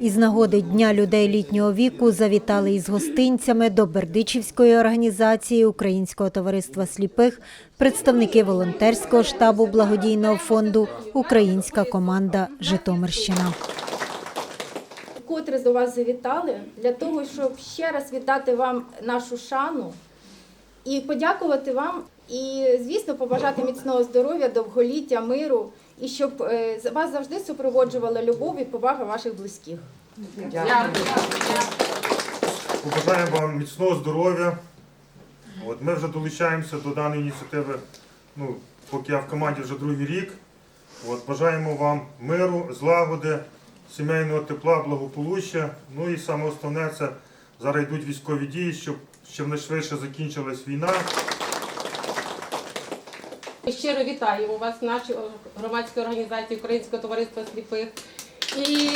Із нагоди Дня людей літнього віку завітали із гостинцями до Бердичівської організації Українського товариства сліпих представники волонтерського штабу благодійного фонду Українська команда Житомирщина. Котре до вас завітали для того, щоб ще раз віддати вам нашу шану і подякувати вам, і, звісно, побажати міцного здоров'я, довголіття, миру, і щоб е, вас завжди супроводжувала любов і повага ваших близьких. Побажаємо вам міцного здоров'я. От ми вже долучаємося до даної ініціативи, ну, поки я в команді вже другий рік. От, бажаємо вам миру, злагоди, сімейного тепла, благополуччя. Ну і саме основне це зараз йдуть військові дії, щоб щонайшвидше закінчилась війна. Щиро вітаємо вас нашій громадській організації Українського товариства сліпих. І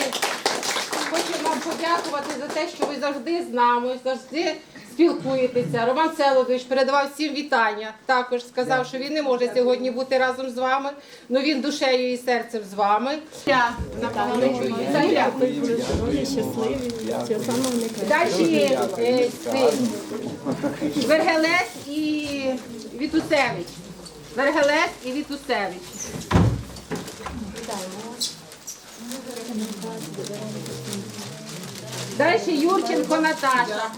хочу вам подякувати за те, що ви завжди з нами, завжди спілкуєтеся. Роман Селодович передавав всім вітання. Також сказав, що він не може сьогодні бути разом з вами, але він душею і серцем з вами. Я Далі. Вергелес і Вітусевич. Вергелес і Вітусевич. Далі Юрченко Наташа.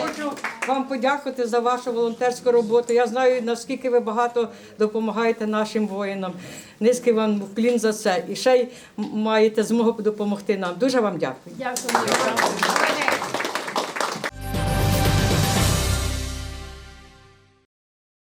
Хочу вам подякувати за вашу волонтерську роботу. Я знаю, наскільки ви багато допомагаєте нашим воїнам. Низький вам вклін за це. І ще й маєте змогу допомогти нам. Дуже вам дякую. Дякую.